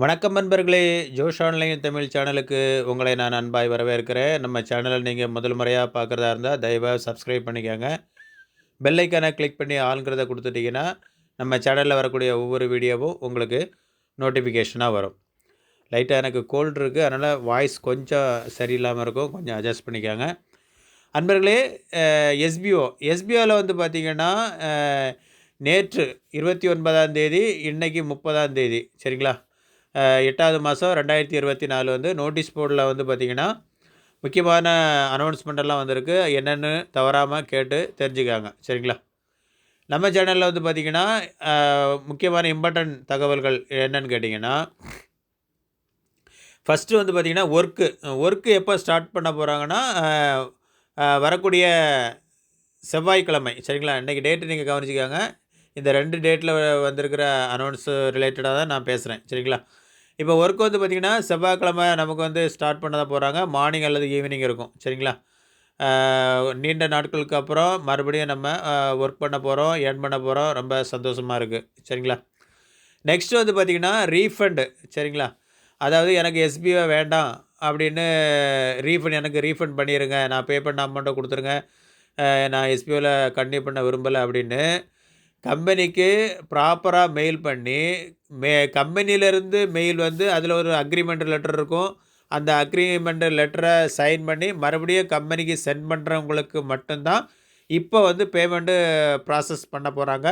வணக்கம் நண்பர்களே. ஜோஷ் ஆன்லைன் தமிழ் சேனலுக்கு உங்களை நான் அன்பாய் வரவேற்கிறேன். நம்ம சேனலை நீங்கள் முதல் முறையாக பார்க்குறதா இருந்தால் தயவாக சப்ஸ்கிரைப் பண்ணிக்கோங்க. பெல்லைக்கான கிளிக் பண்ணி ஆளுங்கிறத கொடுத்துட்டிங்கன்னா நம்ம சேனலில் வரக்கூடிய ஒவ்வொரு வீடியோவும் உங்களுக்கு நோட்டிஃபிகேஷனாக வரும். லைட்டாக எனக்கு கோல்டு இருக்குது அதனால் வாய்ஸ் கொஞ்சம் சரியில்லாமல் இருக்கும். கொஞ்சம் அட்ஜஸ்ட் பண்ணிக்கோங்க. அன்பர்களே எஸ்பிஓ எஸ்பிஓவில் வந்து பார்த்திங்கன்னா நேற்று இருபத்தி ஒன்பதாம் தேதி இன்றைக்கி முப்பதாம் தேதி. சரிங்களா? எட்டாவது மாதம் ரெண்டாயிரத்தி இருபத்தி நாலு வந்து நோட்டீஸ் போர்டில் வந்து பார்த்திங்கன்னா முக்கியமான அனௌன்ஸ்மெண்ட்டெல்லாம் வந்திருக்கு. என்னென்னு தவறாமல் கேட்டு தெரிஞ்சுக்காங்க. சரிங்களா? நம்ம சேனலில் வந்து பார்த்திங்கன்னா முக்கியமான இம்பார்ட்டன்ட் தகவல்கள் என்னன்னு கேட்டிங்கன்னா ஃபஸ்ட்டு வந்து பார்த்திங்கன்னா ஒர்க்கு ஒர்க்கு எப்போ ஸ்டார்ட் பண்ண போகிறாங்கன்னா வரக்கூடிய செவ்வாய்க்கிழமை. சரிங்களா? இன்றைக்கி டேட்டு நீங்கள் கவனிச்சிக்காங்க. இந்த ரெண்டு டேட்டில் வந்திருக்கிற அனௌன்ஸ் ரிலேட்டடாக தான் நான் பேசுகிறேன் சரிங்களா? இப்போ ஒர்க் வந்து பார்த்திங்கன்னா செவ்வாய்க்கிழமை நமக்கு வந்து ஸ்டார்ட் பண்ண தான் போகிறாங்க மார்னிங் அல்லது ஈவினிங் இருக்கும். சரிங்களா? நீண்ட நாட்களுக்கு அப்புறம் மறுபடியும் நம்ம ஒர்க் பண்ண போகிறோம் ஏர்ன் பண்ண போகிறோம் ரொம்ப சந்தோஷமாக இருக்குது சரிங்களா? நெக்ஸ்ட் வந்து பார்த்திங்கன்னா ரீஃபண்டு சரிங்களா? அதாவது எனக்கு எஸ்பிஓ வேண்டாம் அப்படின்னு ரீஃபண்ட் எனக்கு ரீஃபண்ட் பண்ணிடுங்க நான் பே பண்ண அமௌண்ட்டை கொடுத்துருங்க. நான் எஸ்பிஓவில் கண்டினியூ பண்ண விரும்பலை அப்படின்னு கம்பெனிக்கு ப்ராப்பராக மெயில் பண்ணி மே கம்பெனியிலேருந்து மெயில் வந்து அதில் ஒரு அக்ரிமெண்ட் லெட்டர் இருக்கும். அந்த அக்ரிமெண்ட் லெட்டரை சைன் பண்ணி மறுபடியும் கம்பெனிக்கு சென்ட் பண்ணுறவங்களுக்கு மட்டும்தான் இப்போ வந்து பேமெண்ட்டு ப்ராசஸ் பண்ண போகிறாங்க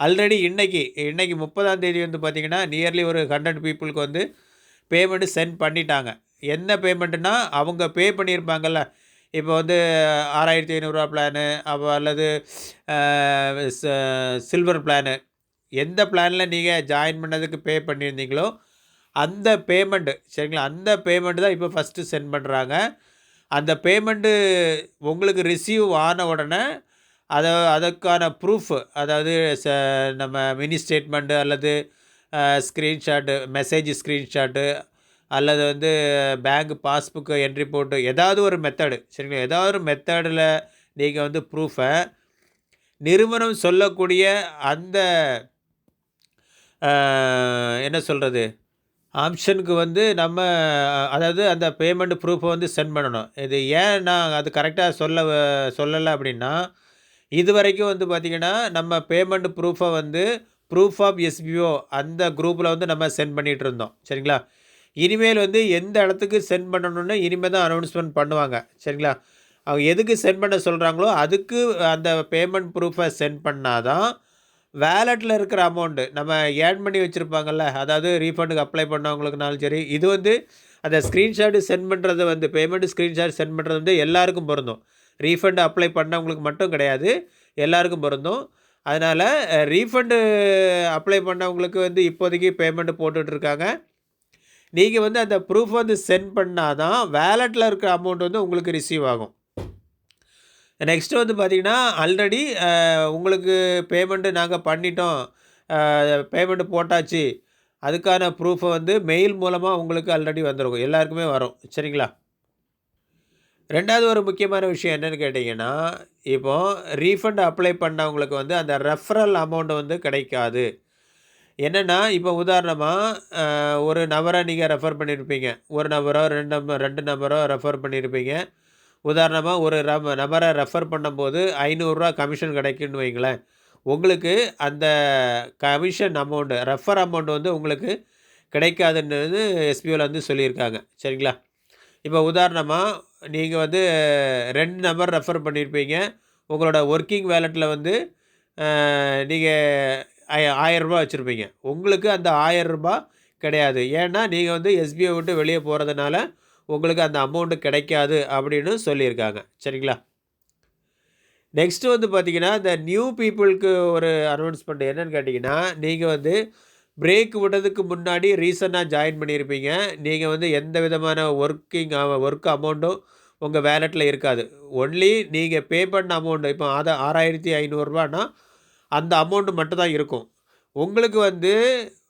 ஆல்ரெடி இன்றைக்கி இன்னைக்கு முப்பதாம் தேதி வந்து பார்த்திங்கன்னா நியர்லி ஒரு ஹண்ட்ரட் பீப்புளுக்கு வந்து பேமெண்ட்டு சென்ட் பண்ணிட்டாங்க. என்ன பேமெண்ட்டுனா அவங்க பே பண்ணியிருப்பாங்கல்ல இப்போ வந்து ஆறாயிரத்தி ஐநூறுரூவா பிளானு அப்போ அல்லது சில்வர் பிளானு எந்த பிளானில் நீங்கள் ஜாயின் பண்ணதுக்கு பே பண்ணியிருந்தீங்களோ அந்த பேமெண்ட்டு சரிங்களா? அந்த பேமெண்ட்டு தான் இப்போ ஃபஸ்ட்டு சென்ட் பண்ணுறாங்க அந்த பேமெண்ட்டு உங்களுக்கு ரிசீவ் ஆன உடனே அதை அதற்கான ப்ரூஃப் அதாவது ச நம்ம மினி ஸ்டேட்மெண்ட்டு அல்லது ஸ்க்ரீன்ஷாட்டு மெசேஜ் ஸ்க்ரீன்ஷாட்டு அல்லது வந்து பேங்க் பாஸ்புக்கு என்ட்ரி போட்டு ஏதாவது ஒரு மெத்தடு சரிங்களா? ஏதாவது ஒரு மெத்தடில் நீங்கள் வந்து ப்ரூஃபை நிறுவனம் சொல்லக்கூடிய அந்த என்ன சொல்கிறது ஆப்ஷனுக்கு வந்து நம்ம அதாவது அந்த பேமெண்ட் ப்ரூஃபை வந்து சென்ட் பண்ணணும். இது ஏன் நான் அது கரெக்டாக சொல்ல சொல்லலை அப்படின்னா இது வரைக்கும் வந்து பார்த்திங்கன்னா நம்ம பேமெண்ட் ப்ரூஃபை வந்து ப்ரூஃப் ஆஃப் எஸ்பிஓ அந்த குரூப்பில் வந்து நம்ம சென்ட் பண்ணிகிட்டு இருந்தோம். சரிங்களா? இனிமேல் வந்து எந்த இடத்துக்கு சென்ட் பண்ணணும்னு இனிமேல் தான் அனௌன்ஸ்மெண்ட் பண்ணுவாங்க. சரிங்களா? அவங்க எதுக்கு சென்ட் பண்ண சொல்கிறாங்களோ அதுக்கு அந்த பேமெண்ட் ப்ரூஃபை சென்ட் பண்ணால் தான் வேலெட்டில் இருக்கிற அமௌண்ட்டு நம்ம ஏர்ன் பண்ணி வச்சுருப்பாங்கல்ல அதாவது ரீஃபண்டுக்கு அப்ளை பண்ணவங்களுக்குனாலும் சரி இது வந்து அந்த ஸ்க்ரீன்ஷாட்டு சென்ட் பண்ணுறது வந்து பேமெண்ட் ஸ்க்ரீன்ஷாட் சென்ட் பண்ணுறது வந்து எல்லாருக்கும் பொருந்தும். ரீஃபண்ட் அப்ளை பண்ணவங்களுக்கு மட்டும் கிடையாது எல்லாருக்கும் பொருந்தும். அதனால் ரீஃபண்டு அப்ளை பண்ணவங்களுக்கு வந்து இப்போதைக்கு பேமெண்ட் போட்டுட்ருக்காங்க. நீங்கள் வந்து அந்த ப்ரூஃப் வந்து சென்ட் பண்ணால் தான் வேலெட்டில் இருக்கிற அமௌண்ட் வந்து உங்களுக்கு ரிசீவ் ஆகும். நெக்ஸ்ட்டு வந்து பார்த்தீங்கன்னா ஆல்ரெடி உங்களுக்கு பேமெண்ட்டு நாங்கள் பண்ணிட்டோம். பேமெண்ட்டு போட்டாச்சு. அதுக்கான ப்ரூஃபை வந்து மெயில் மூலமாக உங்களுக்கு ஆல்ரெடி வந்துருக்கும். எல்லாருக்குமே வரும். சரிங்களா? ரெண்டாவது ஒரு முக்கியமான விஷயம் என்னென்னு கேட்டிங்கன்னா இப்போ ரீஃபண்ட் அப்ளை பண்ணவங்களுக்கு வந்து அந்த ரெஃபரல் அமௌண்ட் வந்து கிடைக்காது. என்னென்னா இப்போ உதாரணமாக ஒரு நபரை நீங்கள் ரெஃபர் பண்ணியிருப்பீங்க ஒரு நபரோ ரெண்டு நம்பர் ரெண்டு நபரோ ரெஃபர் பண்ணியிருப்பீங்க உதாரணமாக ஒரு ரம நபரை ரெஃபர் பண்ணும்போது ஐநூறுரூவா கமிஷன் கிடைக்குன்னு வைங்களேன். உங்களுக்கு அந்த கமிஷன் அமௌண்ட்டு ரெஃபர் அமௌண்ட் வந்து உங்களுக்கு கிடைக்காதுன்றது எஸ்பிஓவில் வந்து சொல்லியிருக்காங்க. சரிங்களா? இப்போ உதாரணமாக நீங்கள் வந்து ரெண்டு நம்பர் ரெஃபர் பண்ணியிருப்பீங்க உங்களோட ஒர்க்கிங் வேலெட்டில் வந்து நீங்கள் ஆயரூபா வச்சுருப்பீங்க. உங்களுக்கு அந்த ஆயரரூபா கிடையாது. ஏன்னா நீங்கள் வந்து எஸ்பிஐ விட்டு வெளியே போகிறதுனால உங்களுக்கு அந்த அமௌண்ட்டு கிடைக்காது அப்படின்னு சொல்லியிருக்காங்க. சரிங்களா? நெக்ஸ்ட்டு வந்து பார்த்தீங்கன்னா இந்த நியூ பீப்புளுக்கு ஒரு அனௌன்ஸ்மெண்ட் என்னென்னு கேட்டிங்கன்னா நீங்கள் வந்து பிரேக் விட்டதுக்கு முன்னாடி ரீசெண்டாக ஜாயின் பண்ணியிருப்பீங்க. நீங்கள் வந்து எந்த விதமான ஒர்க்கிங் ஒர்க் அமௌண்ட்டும் உங்கள் வேலெட்டில் இருக்காது. ஒன்லி நீங்கள் பே பண்ண அமௌண்ட் இப்போ அதை ஆறாயிரத்தி ஐநூறுரூவானா அந்த அமௌண்ட்டு மட்டும் தான் இருக்கும். உங்களுக்கு வந்து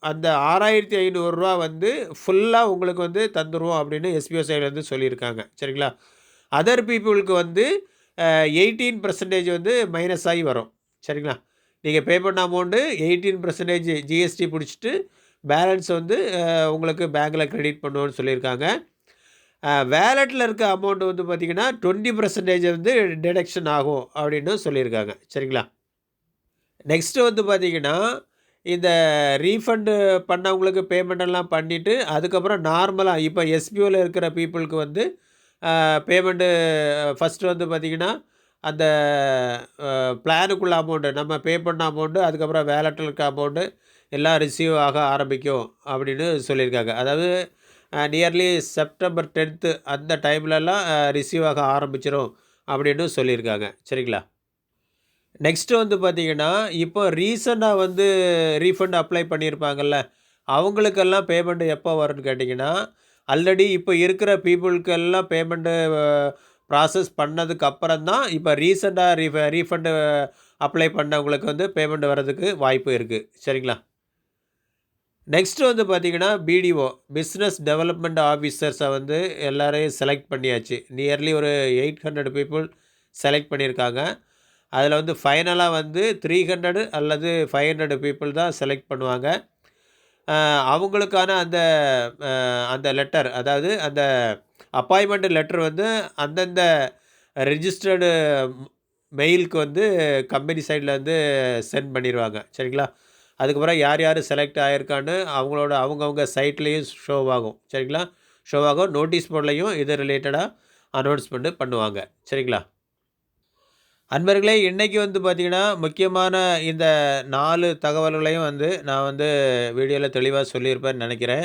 அந்த ஆறாயிரத்தி ஐநூறுரூவா வந்து ஃபுல்லாக உங்களுக்கு வந்து தந்துடுவோம் அப்படின்னு எஸ்பிஓ சைட்லேருந்து சொல்லியிருக்காங்க. சரிங்களா? அதர் பீப்புளுக்கு வந்து எயிட்டீன் பர்சன்டேஜ் வந்து மைனஸ் ஆகி வரும். சரிங்களா? நீங்கள் பே பண்ண அமௌண்ட்டு எயிட்டீன் பர்சன்டேஜ் ஜிஎஸ்டி பிடிச்சிட்டு பேலன்ஸ் வந்து உங்களுக்கு பேங்க்கில் க்ரெடிட் பண்ணுவோன்னு சொல்லியிருக்காங்க. வேலெட்டில் இருக்க அமௌண்ட் வந்து பார்த்திங்கன்னா டுவெண்ட்டி பர்சன்டேஜ் வந்து டிடக்ஷன் ஆகும் அப்படின்னு சொல்லியிருக்காங்க. சரிங்களா? நெக்ஸ்ட்டு வந்து பார்த்திங்கன்னா இந்த ரீஃபண்டு பண்ணவங்களுக்கு பேமெண்டெல்லாம் பண்ணிவிட்டு அதுக்கப்புறம் நார்மலாக இப்போ எஸ்பிஓவில் இருக்கிற பீப்புளுக்கு வந்து பேமெண்ட்டு ஃபஸ்ட்டு வந்து பார்த்திங்கன்னா அந்த பிளானுக்குள்ள அமௌண்ட்டு நம்ம பே பண்ண அமௌண்ட்டு அதுக்கப்புறம் வேலட்டில் இருக்க அமௌண்ட்டு எல்லாம் ரிசீவ் ஆக ஆரம்பிக்கும் அப்படின்னு சொல்லியிருக்காங்க. அதாவது நியர்லி செப்டம்பர் டென்த்து அந்த டைம்லலாம் ரிசீவ் ஆக ஆரம்பிச்சிடும் அப்படின்னு சொல்லியிருக்காங்க. சரிங்களா? நெக்ஸ்ட்டு வந்து பார்த்திங்கன்னா இப்போ ரீசெண்டாக வந்து ரீஃபண்ட் அப்ளை பண்ணியிருப்பாங்கல்ல அவங்களுக்கெல்லாம் பேமெண்ட் எப்போ வரும்னு கேட்டிங்கன்னா ஆல்ரெடி இப்போ இருக்கிற பீப்புளுக்கெல்லாம் பேமெண்ட்டு ப்ராசஸ் பண்ணதுக்கு அப்புறம் தான் இப்போ ரீசெண்டாக ரீஃப ரீஃபண்டு அப்ளை பண்ணவங்களுக்கு வந்து பேமெண்ட் வர்றதுக்கு வாய்ப்பு இருக்குது சரிங்களா? நெக்ஸ்ட்டு வந்து பார்த்திங்கன்னா பிடிஓ பிஸ்னஸ் டெவலப்மெண்ட் ஆஃபீஸர்ஸை வந்து எல்லோரையும் செலக்ட் பண்ணியாச்சு. நியர்லி ஒரு எயிட் ஹண்ட்ரட் பீப்புள் செலக்ட் பண்ணியிருக்காங்க அதில் வந்து ஃபைனலாக வந்து த்ரீ ஹண்ட்ரடு அல்லது ஃபைவ் ஹண்ட்ரட் பீப்புள் தான் செலக்ட் பண்ணுவாங்க. அவங்களுக்கான அந்த அந்த லெட்டர் அதாவது அந்த அப்பாயின்மெண்ட் லெட்டர் வந்து அந்தந்த ரிஜிஸ்டர்டு மெயிலுக்கு வந்து கம்பெனி சைடில் வந்து சென்ட் பண்ணிடுவாங்க சரிங்களா? அதுக்கப்புறம் யார் யார் செலக்ட் ஆகிருக்கான்னு அவங்களோட அவங்கவுங்க சைட்லேயும் ஷோவாகும் சரிங்களா? ஷோவாகும் நோட்டீஸ் போர்ட்லேயும் இது ரிலேட்டடாக அனௌன்ஸ்மெண்ட்டு பண்ணுவாங்க. சரிங்களா? அன்பர்களே இன்றைக்கி வந்து பார்த்திங்கன்னா முக்கியமான இந்த நாலு தகவல்களையும் வந்து நான் வந்து வீடியோவில் தெளிவாக சொல்லியிருப்பேன்னு நினைக்கிறேன்.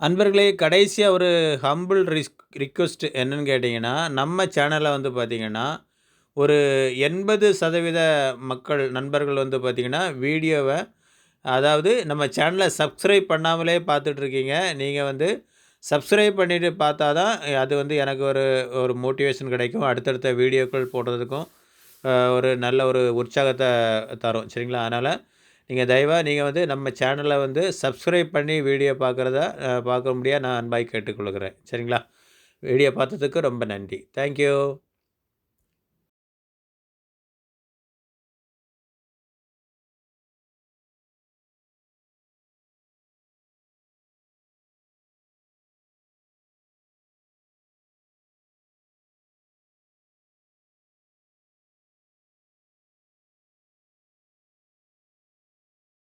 அன்பர்களே கடைசியாக ஒரு ஹம்பிள் ரிஸ்க் ரிக்வஸ்ட் என்னன்னு கேட்டிங்கன்னா நம்ம சேனலில் வந்து பார்த்திங்கன்னா ஒரு எண்பது சதவீத மக்கள் நண்பர்கள் வந்து பார்த்திங்கன்னா வீடியோவை அதாவது நம்ம சேனலை சப்ஸ்கிரைப் பண்ணாமலே பார்த்துட்ருக்கீங்க நீங்கள் வந்து சப்ஸ்கிரைப் பண்ணிவிட்டு பார்த்தா தான் அது வந்து எனக்கு ஒரு ஒரு மோட்டிவேஷன் கிடைக்கும். அடுத்தடுத்த வீடியோக்கள் போடுறதுக்கும் ஒரு நல்ல ஒரு உற்சாகத்தை தரும். சரிங்களா? அதனால் நீங்கள் தயவாக நீங்கள் வந்து நம்ம சேனலை வந்து சப்ஸ்கிரைப் பண்ணி வீடியோ பார்க்குறத பார்க்க முடியாது நான் அன்பாய் கேட்டுக்கொள்கிறேன். சரிங்களா? வீடியோ பார்த்ததுக்கு ரொம்ப நன்றி. தேங்க்யூ